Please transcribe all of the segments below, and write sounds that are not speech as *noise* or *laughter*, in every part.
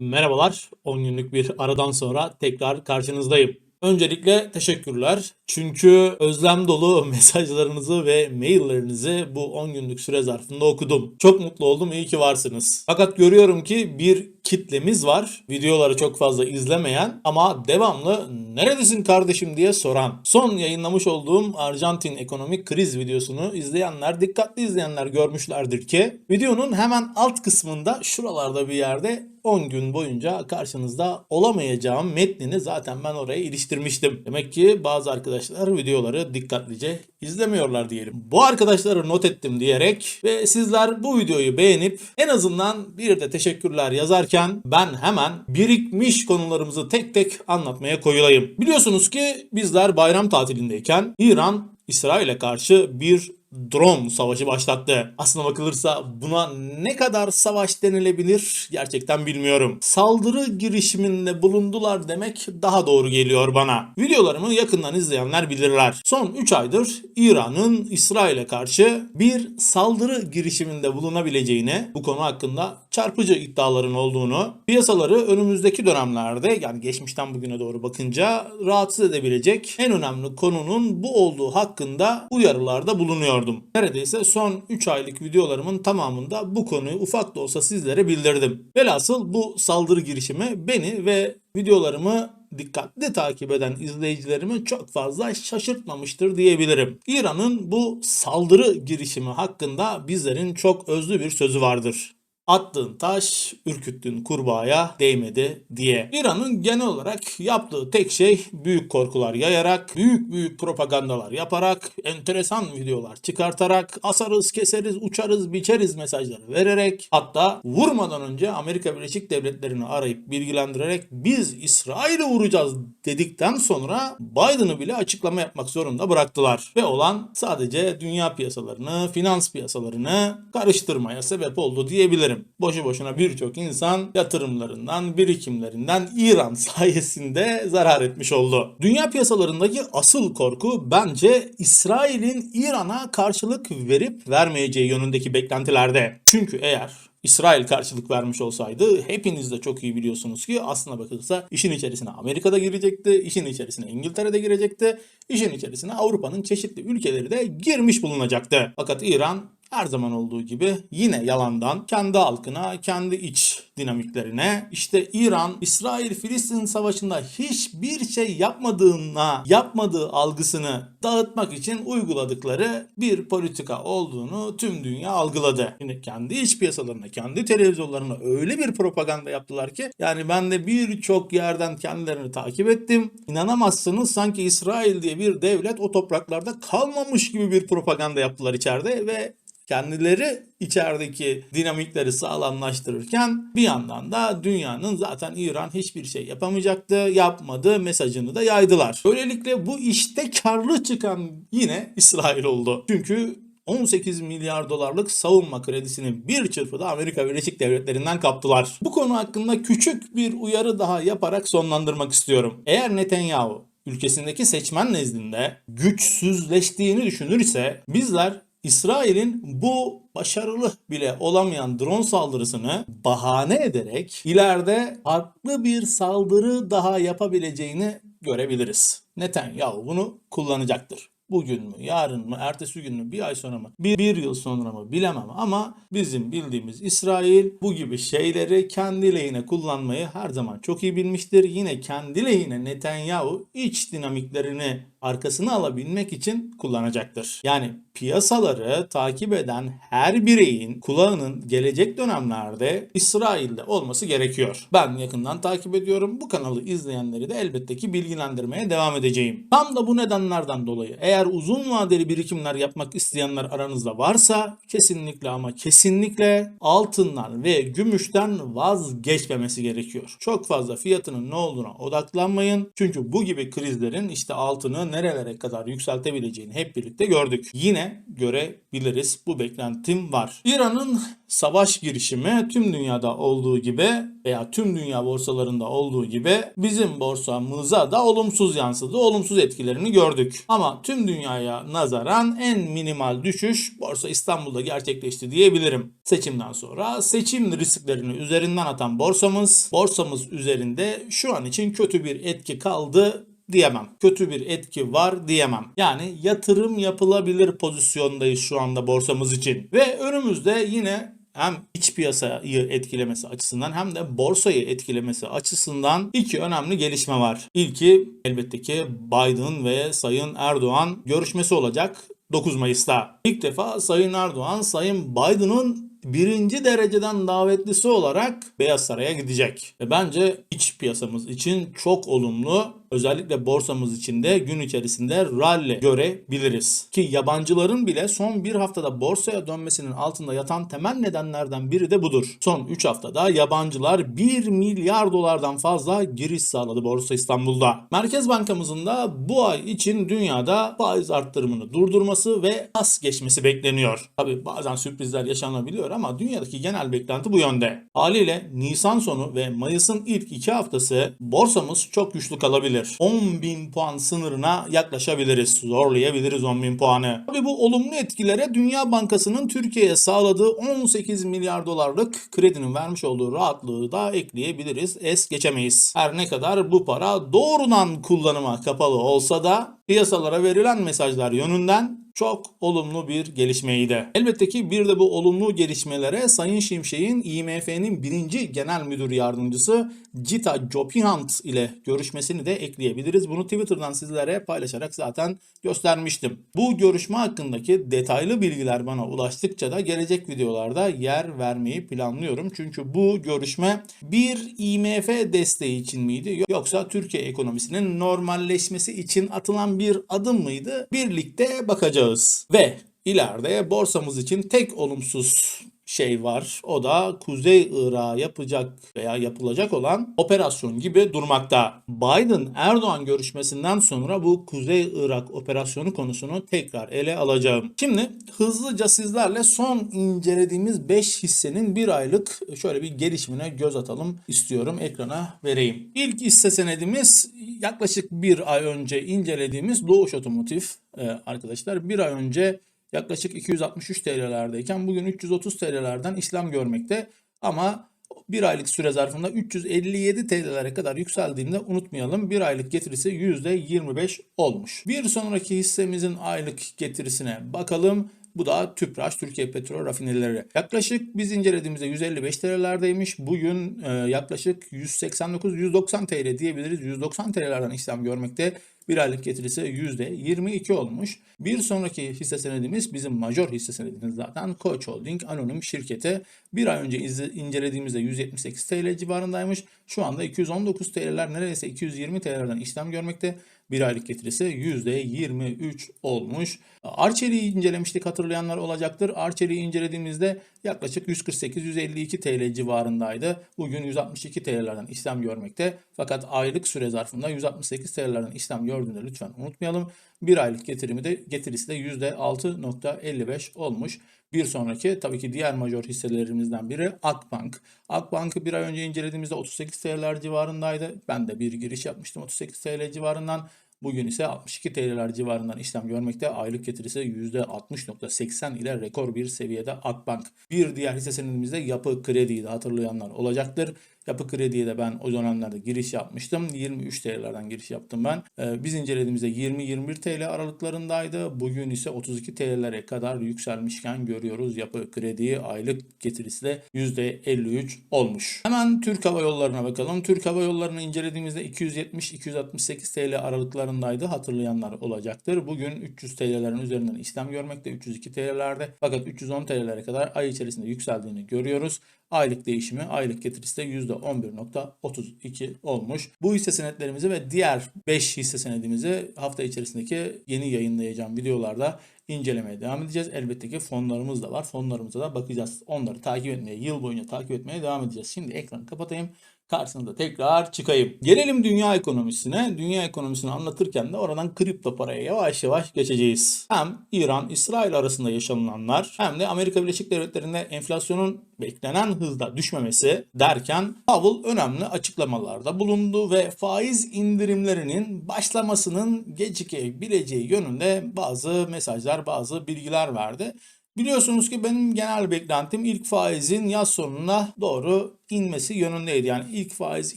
Merhabalar, 10 günlük bir aradan sonra tekrar karşınızdayım. Öncelikle teşekkürler. Çünkü özlem dolu *laughs* mesajlarınızı ve maillerinizi bu 10 günlük süre zarfında okudum. Çok mutlu oldum, iyi ki varsınız. Fakat görüyorum ki bir kitlemiz var. Videoları çok fazla izlemeyen ama devamlı neredesin kardeşim diye soran. Son yayınlamış olduğum Arjantin ekonomik kriz videosunu izleyenler, dikkatli izleyenler görmüşlerdir ki videonun hemen alt kısmında şuralarda bir yerde 10 gün boyunca karşınızda olamayacağım metnini zaten ben oraya iliştirmiştim. Demek ki bazı arkadaşlar videoları dikkatlice izlemiyorlar diyelim. Bu arkadaşları not ettim diyerek ve sizler bu videoyu beğenip en azından bir de teşekkürler yazarken ben hemen birikmiş konularımızı tek tek anlatmaya koyulayım. Biliyorsunuz ki bizler bayram tatilindeyken İran İsrail'e karşı bir drone savaşı başlattı. Aslına bakılırsa buna ne kadar savaş denilebilir gerçekten bilmiyorum. Saldırı girişiminde bulundular demek daha doğru geliyor bana. Videolarımı yakından izleyenler bilirler. Son 3 aydır İran'ın İsrail'e karşı bir saldırı girişiminde bulunabileceğini, bu konu hakkında çarpıcı iddiaların olduğunu, piyasaları önümüzdeki dönemlerde yani geçmişten bugüne doğru bakınca rahatsız edebilecek en önemli konunun bu olduğu hakkında uyarılarda bulunuyordum. Neredeyse son 3 aylık videolarımın tamamında bu konuyu ufak da olsa sizlere bildirdim. Velhasıl bu saldırı girişimi beni ve videolarımı dikkatli takip eden izleyicilerimi çok fazla şaşırtmamıştır diyebilirim. İran'ın bu saldırı girişimi hakkında bizlerin çok özlü bir sözü vardır. Attığın taş ürküttüğün kurbağaya değmedi diye. İran'ın genel olarak yaptığı tek şey büyük korkular yayarak, büyük büyük propagandalar yaparak, enteresan videolar çıkartarak, asarız, keseriz, uçarız, biçeriz mesajları vererek, hatta vurmadan önce Amerika Birleşik Devletleri'ni arayıp bilgilendirerek biz İsrail'i vuracağız dedikten sonra Biden'ı bile açıklama yapmak zorunda bıraktılar. Ve olan sadece dünya piyasalarını, finans piyasalarını karıştırmaya sebep oldu diyebilirim. Boşu boşuna birçok insan yatırımlarından, birikimlerinden İran *laughs* sayesinde zarar etmiş oldu. Dünya piyasalarındaki asıl korku bence İsrail'in İran'a karşılık verip vermeyeceği yönündeki beklentilerde. Çünkü eğer İsrail karşılık vermiş olsaydı hepiniz de çok iyi biliyorsunuz ki aslına bakılırsa işin içerisine Amerika'da girecekti, işin içerisine İngiltere'de girecekti, işin içerisine Avrupa'nın çeşitli ülkeleri de girmiş bulunacaktı. Fakat İran her zaman olduğu gibi yine yalandan kendi halkına, kendi iç dinamiklerine işte İran, İsrail, Filistin savaşında hiçbir şey yapmadığına, yapmadığı algısını dağıtmak için uyguladıkları bir politika olduğunu tüm dünya algıladı. Yine kendi iç piyasalarına, kendi televizyonlarına öyle bir propaganda yaptılar ki yani ben de birçok yerden kendilerini takip ettim. İnanamazsınız sanki İsrail diye bir devlet o topraklarda kalmamış gibi bir propaganda yaptılar içeride ve kendileri içerideki dinamikleri sağlamlaştırırken bir yandan da dünyanın zaten İran hiçbir şey yapamayacaktı, yapmadı mesajını da yaydılar. Böylelikle bu işte karlı çıkan yine İsrail oldu. Çünkü 18 milyar dolarlık savunma kredisini bir çırpıda Amerika Birleşik Devletleri'nden kaptılar. Bu konu hakkında küçük bir uyarı daha yaparak sonlandırmak istiyorum. Eğer Netanyahu ülkesindeki seçmen nezdinde güçsüzleştiğini düşünürse bizler İsrail'in bu başarılı bile olamayan drone saldırısını bahane ederek ileride farklı bir saldırı daha yapabileceğini görebiliriz. Netanyahu bunu kullanacaktır. Bugün mü, yarın mı, ertesi gün mü, bir ay sonra mı, bir, bir yıl sonra mı bilemem ama bizim bildiğimiz İsrail bu gibi şeyleri kendi lehine kullanmayı her zaman çok iyi bilmiştir. Yine kendi lehine Netanyahu iç dinamiklerini arkasına alabilmek için kullanacaktır. Yani piyasaları takip eden her bireyin kulağının gelecek dönemlerde İsrail'de olması gerekiyor. Ben yakından takip ediyorum. Bu kanalı izleyenleri de elbette ki bilgilendirmeye devam edeceğim. Tam da bu nedenlerden dolayı eğer uzun vadeli birikimler yapmak isteyenler aranızda varsa kesinlikle ama kesinlikle altından ve gümüşten vazgeçmemesi gerekiyor. Çok fazla fiyatının ne olduğuna odaklanmayın. Çünkü bu gibi krizlerin işte altını nerelere kadar yükseltebileceğini hep birlikte gördük. Yine görebiliriz. Bu beklentim var. İran'ın savaş girişimi tüm dünyada olduğu gibi veya tüm dünya borsalarında olduğu gibi bizim borsamıza da olumsuz yansıdı. Olumsuz etkilerini gördük. Ama tüm dünyaya nazaran en minimal düşüş Borsa İstanbul'da gerçekleşti diyebilirim. Seçimden sonra seçim risklerini üzerinden atan borsamız, borsamız üzerinde şu an için kötü bir etki kaldı diyemem. Kötü bir etki var diyemem. Yani yatırım yapılabilir pozisyondayız şu anda borsamız için. Ve önümüzde yine hem iç piyasayı etkilemesi açısından hem de borsayı etkilemesi açısından iki önemli gelişme var. İlki elbette ki Biden ve Sayın Erdoğan görüşmesi olacak 9 Mayıs'ta. İlk defa Sayın Erdoğan Sayın Biden'ın birinci dereceden davetlisi olarak Beyaz Saray'a gidecek. Ve bence iç piyasamız için çok olumlu özellikle borsamız için de gün içerisinde rally görebiliriz. Ki yabancıların bile son bir haftada borsaya dönmesinin altında yatan temel nedenlerden biri de budur. Son 3 haftada yabancılar 1 milyar dolardan fazla giriş sağladı Borsa İstanbul'da. Merkez Bankamızın da bu ay için dünyada faiz arttırımını durdurması ve pas geçmesi bekleniyor. Tabi bazen sürprizler yaşanabiliyor ama dünyadaki genel beklenti bu yönde. Haliyle Nisan sonu ve Mayıs'ın ilk 2 haftası borsamız çok güçlü kalabilir. 10 bin puan sınırına yaklaşabiliriz. Zorlayabiliriz 10 bin puanı. Tabii bu olumlu etkilere Dünya Bankası'nın Türkiye'ye sağladığı 18 milyar dolarlık kredinin vermiş olduğu rahatlığı da ekleyebiliriz. Es geçemeyiz. Her ne kadar bu para doğrudan kullanıma kapalı olsa da piyasalara verilen mesajlar yönünden çok olumlu bir gelişmeydi. Elbette ki bir de bu olumlu gelişmelere Sayın Şimşek'in IMF'nin birinci genel müdür yardımcısı Gita Jopihant ile görüşmesini de ekleyebiliriz. Bunu Twitter'dan sizlere paylaşarak zaten göstermiştim. Bu görüşme hakkındaki detaylı bilgiler bana ulaştıkça da gelecek videolarda yer vermeyi planlıyorum. Çünkü bu görüşme bir IMF desteği için miydi yoksa Türkiye ekonomisinin normalleşmesi için atılan bir adım mıydı? Birlikte bakacağız. Ve ileride borsamız için tek olumsuz şey var. O da Kuzey Irak'a yapacak veya yapılacak olan operasyon gibi durmakta. Biden Erdoğan görüşmesinden sonra bu Kuzey Irak operasyonu konusunu tekrar ele alacağım. Şimdi hızlıca sizlerle son incelediğimiz 5 hissenin bir aylık şöyle bir gelişimine göz atalım istiyorum. Ekrana vereyim. İlk hisse senedimiz yaklaşık bir ay önce incelediğimiz Doğuş Otomotiv ee, arkadaşlar. Bir ay önce yaklaşık 263 TL'lerdeyken bugün 330 TL'lerden işlem görmekte. Ama bir aylık süre zarfında 357 TL'lere kadar yükseldiğinde unutmayalım bir aylık getirisi %25 olmuş. Bir sonraki hissemizin aylık getirisine bakalım. Bu da Tüpraş Türkiye Petrol Rafinerileri. Yaklaşık biz incelediğimizde 155 TL'lerdeymiş. Bugün e, yaklaşık 189-190 TL diyebiliriz. 190 TL'lerden işlem görmekte. Bir aylık getirisi %22 olmuş. Bir sonraki hisse senedimiz bizim major hisse senedimiz zaten Koç Holding anonim şirketi. Bir ay önce incelediğimizde 178 TL civarındaymış. Şu anda 219 TL'ler neredeyse 220 TL'lerden işlem görmekte. Bir aylık getirisi %23 olmuş. Arçelik'i incelemiştik hatırlayanlar olacaktır. Arçelik'i incelediğimizde yaklaşık 148-152 TL civarındaydı. Bugün 162 TL'lerden işlem görmekte. Fakat aylık süre zarfında 168 TL'lerden işlem gördüğünde lütfen unutmayalım. Bir aylık getirimi de getirisi de %6.55 olmuş. Bir sonraki tabii ki diğer major hisselerimizden biri Akbank. Akbank'ı bir ay önce incelediğimizde 38 TL'ler civarındaydı. Ben de bir giriş yapmıştım 38 TL civarından. Bugün ise 62 TL'ler civarından işlem görmekte. Aylık getirisi %60.80 ile rekor bir seviyede Akbank. Bir diğer hisse senedimizde yapı krediyi hatırlayanlar olacaktır. Yapı krediye de ben o dönemlerde giriş yapmıştım. 23 TL'lerden giriş yaptım ben. Ee, biz incelediğimizde 20-21 TL aralıklarındaydı. Bugün ise 32 TL'lere kadar yükselmişken görüyoruz. Yapı krediyi aylık getirisi de %53 olmuş. Hemen Türk Hava Yolları'na bakalım. Türk Hava Yolları'nı incelediğimizde 270-268 TL aralıklarındaydı. Hatırlayanlar olacaktır. Bugün 300 TL'lerin üzerinden işlem görmekte. 302 TL'lerde. Fakat 310 TL'lere kadar ay içerisinde yükseldiğini görüyoruz. Aylık değişimi, aylık getirisi de %11.32 olmuş. Bu hisse senetlerimizi ve diğer 5 hisse senedimizi hafta içerisindeki yeni yayınlayacağım videolarda incelemeye devam edeceğiz. Elbette ki fonlarımız da var. Fonlarımıza da bakacağız. Onları takip etmeye, yıl boyunca takip etmeye devam edeceğiz. Şimdi ekranı kapatayım. Karşınıza tekrar çıkayım. Gelelim dünya ekonomisine. Dünya ekonomisini anlatırken de oradan kripto paraya yavaş yavaş geçeceğiz. Hem İran, İsrail arasında yaşanılanlar hem de Amerika Birleşik Devletleri'nde enflasyonun beklenen hızda düşmemesi derken Powell önemli açıklamalarda bulundu ve faiz indirimlerinin başlamasının gecikebileceği yönünde bazı mesajlar, bazı bilgiler verdi. Biliyorsunuz ki benim genel beklentim ilk faizin yaz sonuna doğru inmesi yönündeydi. Yani ilk faiz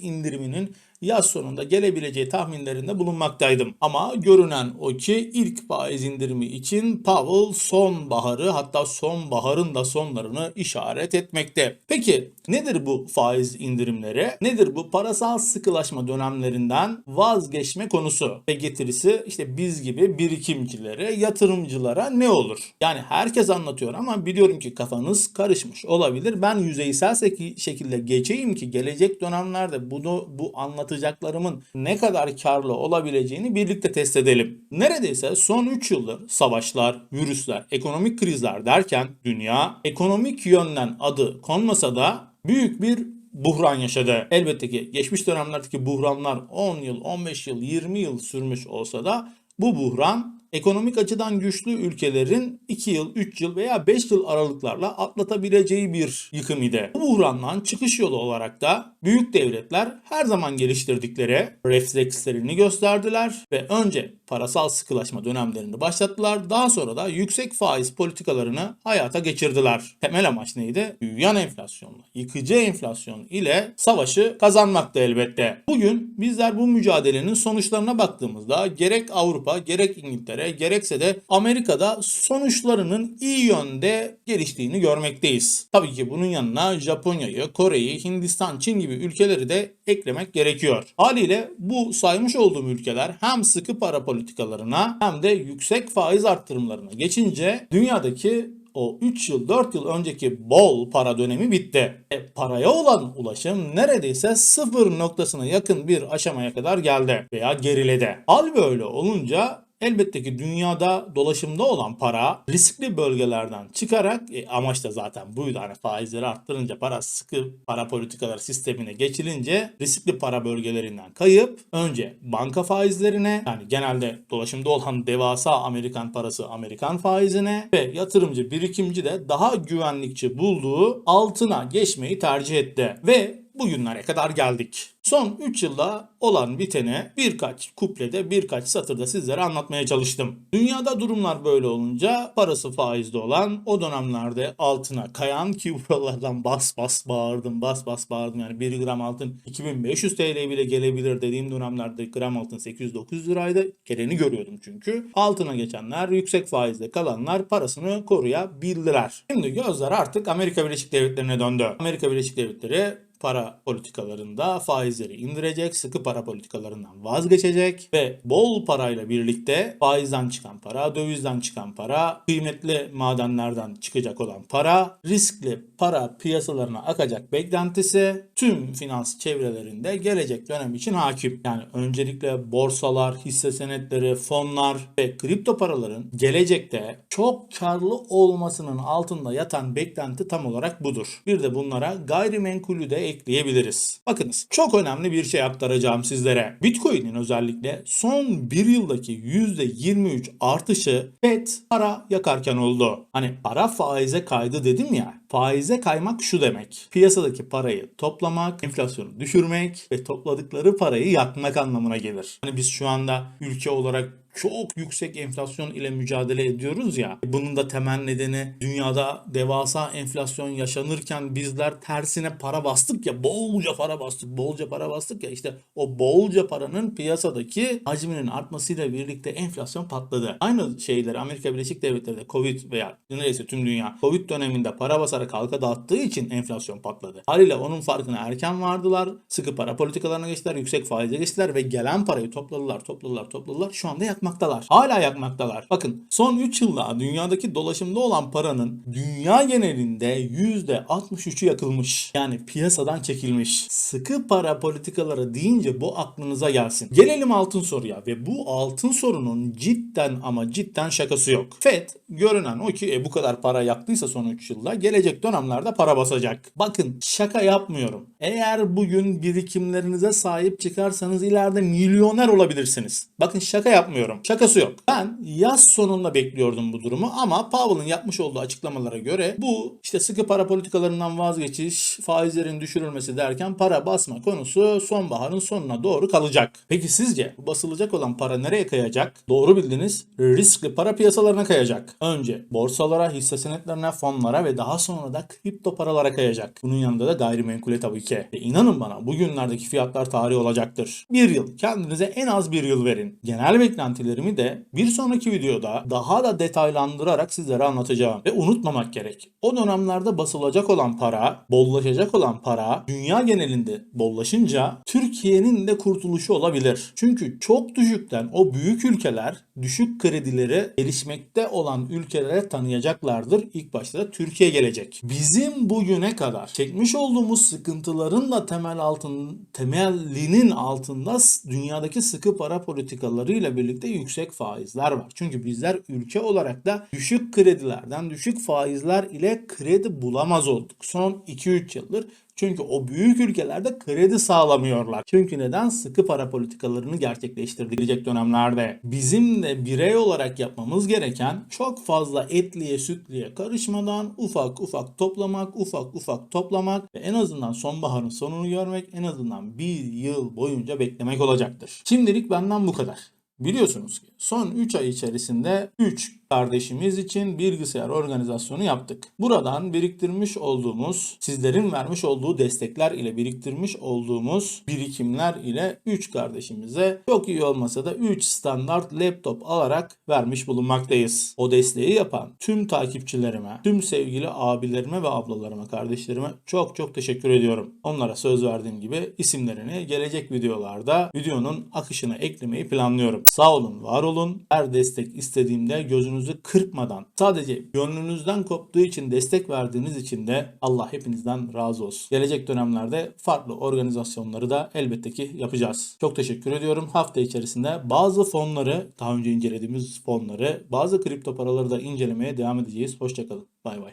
indiriminin yaz sonunda gelebileceği tahminlerinde bulunmaktaydım. Ama görünen o ki ilk faiz indirimi için Powell sonbaharı hatta sonbaharın da sonlarını işaret etmekte. Peki nedir bu faiz indirimleri? Nedir bu parasal sıkılaşma dönemlerinden vazgeçme konusu ve getirisi işte biz gibi birikimcilere, yatırımcılara ne olur? Yani herkes anlatıyor ama biliyorum ki kafanız karışmış olabilir. Ben yüzeysel şekilde geçeyim ki gelecek dönemlerde bunu bu anlatacaklarımın ne kadar karlı olabileceğini birlikte test edelim. Neredeyse son 3 yıldır savaşlar, virüsler, ekonomik krizler derken dünya ekonomik yönden adı konmasa da büyük bir buhran yaşadı. Elbette ki geçmiş dönemlerdeki buhranlar 10 yıl, 15 yıl, 20 yıl sürmüş olsa da bu buhran ekonomik açıdan güçlü ülkelerin 2 yıl, 3 yıl veya 5 yıl aralıklarla atlatabileceği bir yıkım idi. Bu buhrandan çıkış yolu olarak da büyük devletler her zaman geliştirdikleri reflekslerini gösterdiler ve önce parasal sıkılaşma dönemlerini başlattılar. Daha sonra da yüksek faiz politikalarını hayata geçirdiler. Temel amaç neydi? Büyüyen enflasyonla, yıkıcı enflasyon ile savaşı kazanmaktı elbette. Bugün bizler bu mücadelenin sonuçlarına baktığımızda gerek Avrupa, gerek İngiltere, gerekse de Amerika'da sonuçlarının iyi yönde geliştiğini görmekteyiz. Tabii ki bunun yanına Japonya'yı, Kore'yi, Hindistan, Çin gibi ülkeleri de eklemek gerekiyor. Haliyle bu saymış olduğum ülkeler hem sıkı para politikalarına hem de yüksek faiz arttırımlarına geçince dünyadaki o 3 yıl 4 yıl önceki bol para dönemi bitti. E, paraya olan ulaşım neredeyse sıfır noktasına yakın bir aşamaya kadar geldi veya geriledi. Hal böyle olunca Elbette ki dünyada dolaşımda olan para riskli bölgelerden çıkarak e, amaç da zaten buydu. Hani faizleri arttırınca para sıkı para politikaları sistemine geçilince riskli para bölgelerinden kayıp önce banka faizlerine yani genelde dolaşımda olan devasa Amerikan parası Amerikan faizine ve yatırımcı birikimci de daha güvenlikçi bulduğu altına geçmeyi tercih etti. Ve bugünlere kadar geldik. Son 3 yılda olan biteni birkaç kuplede birkaç satırda sizlere anlatmaya çalıştım. Dünyada durumlar böyle olunca parası faizde olan o dönemlerde altına kayan ki buralardan bas bas bağırdım bas bas bağırdım yani 1 gram altın 2500 TL bile gelebilir dediğim dönemlerde gram altın 800-900 liraydı. Geleni görüyordum çünkü. Altına geçenler yüksek faizde kalanlar parasını koruyabildiler. Şimdi gözler artık Amerika Birleşik Devletleri'ne döndü. Amerika Birleşik Devletleri para politikalarında faizleri indirecek, sıkı para politikalarından vazgeçecek ve bol parayla birlikte faizden çıkan para, dövizden çıkan para, kıymetli madenlerden çıkacak olan para, riskli para piyasalarına akacak beklentisi tüm finans çevrelerinde gelecek dönem için hakim. Yani öncelikle borsalar, hisse senetleri, fonlar ve kripto paraların gelecekte çok karlı olmasının altında yatan beklenti tam olarak budur. Bir de bunlara gayrimenkulü de ekleyebiliriz. Bakınız çok önemli bir şey aktaracağım sizlere. Bitcoin'in özellikle son bir yıldaki %23 artışı FED para yakarken oldu. Hani para faize kaydı dedim ya. Faize kaymak şu demek. Piyasadaki parayı toplamak, enflasyonu düşürmek ve topladıkları parayı yakmak anlamına gelir. Hani biz şu anda ülke olarak çok yüksek enflasyon ile mücadele ediyoruz ya. Bunun da temel nedeni dünyada devasa enflasyon yaşanırken bizler tersine para bastık ya bolca para bastık bolca para bastık ya işte o bolca paranın piyasadaki hacminin artmasıyla birlikte enflasyon patladı. Aynı şeyleri Amerika Birleşik Devletleri'de Covid veya neyse tüm dünya Covid döneminde para basarak halka dağıttığı için enflasyon patladı. Haliyle onun farkına erken vardılar. Sıkı para politikalarına geçtiler. Yüksek faize geçtiler ve gelen parayı topladılar topladılar topladılar. Şu anda yak yakmaktalar. Hala yakmaktalar. Bakın son 3 yılda dünyadaki dolaşımda olan paranın dünya genelinde %63'ü yakılmış. Yani piyasadan çekilmiş. Sıkı para politikaları deyince bu aklınıza gelsin. Gelelim altın soruya ve bu altın sorunun cidden ama cidden şakası yok. FED görünen o ki e, bu kadar para yaktıysa son 3 yılda gelecek dönemlerde para basacak. Bakın şaka yapmıyorum. Eğer bugün birikimlerinize sahip çıkarsanız ileride milyoner olabilirsiniz. Bakın şaka yapmıyorum. Şakası yok. Ben yaz sonunda bekliyordum bu durumu ama Powell'ın yapmış olduğu açıklamalara göre bu işte sıkı para politikalarından vazgeçiş, faizlerin düşürülmesi derken para basma konusu sonbaharın sonuna doğru kalacak. Peki sizce basılacak olan para nereye kayacak? Doğru bildiniz. Riskli para piyasalarına kayacak. Önce borsalara, hisse senetlerine, fonlara ve daha sonra da kripto paralara kayacak. Bunun yanında da gayrimenkule tabii ki. Ve inanın bana bugünlerdeki fiyatlar tarih olacaktır. Bir yıl. Kendinize en az bir yıl verin. Genel beklentilerimi de bir sonraki videoda daha da detaylandırarak sizlere anlatacağım. Ve unutmamak gerek. O dönemlerde basılacak olan para, bollaşacak olan para dünya genelinde bollaşınca Türkiye'nin de kurtuluşu olabilir. Çünkü çok düşükten o büyük ülkeler düşük kredileri gelişmekte olan ülkelere tanıyacaklardır. İlk başta da Türkiye gelecek. Bizim bugüne kadar çekmiş olduğumuz sıkıntıların da temel altın temelinin altında dünyadaki sıkı para politikalarıyla birlikte yüksek faizler var. Çünkü bizler ülke olarak da düşük kredilerden, düşük faizler ile kredi bulamaz olduk. Son 2-3 yıldır çünkü o büyük ülkelerde kredi sağlamıyorlar. Çünkü neden? Sıkı para politikalarını gerçekleştirecek dönemlerde. Bizim de birey olarak yapmamız gereken çok fazla etliye sütliye karışmadan ufak ufak toplamak, ufak ufak toplamak ve en azından sonbaharın sonunu görmek, en azından bir yıl boyunca beklemek olacaktır. Şimdilik benden bu kadar. Biliyorsunuz ki son 3 ay içerisinde 3 kardeşimiz için bilgisayar organizasyonu yaptık. Buradan biriktirmiş olduğumuz, sizlerin vermiş olduğu destekler ile biriktirmiş olduğumuz birikimler ile 3 kardeşimize çok iyi olmasa da 3 standart laptop alarak vermiş bulunmaktayız. O desteği yapan tüm takipçilerime, tüm sevgili abilerime ve ablalarıma, kardeşlerime çok çok teşekkür ediyorum. Onlara söz verdiğim gibi isimlerini gelecek videolarda videonun akışına eklemeyi planlıyorum. Sağ olun, var olun. Her destek istediğimde gözünüzü kırpmadan sadece gönlünüzden koptuğu için destek verdiğiniz için de Allah hepinizden razı olsun. Gelecek dönemlerde farklı organizasyonları da elbette ki yapacağız. Çok teşekkür ediyorum. Hafta içerisinde bazı fonları, daha önce incelediğimiz fonları, bazı kripto paraları da incelemeye devam edeceğiz. Hoşçakalın. Bay bay.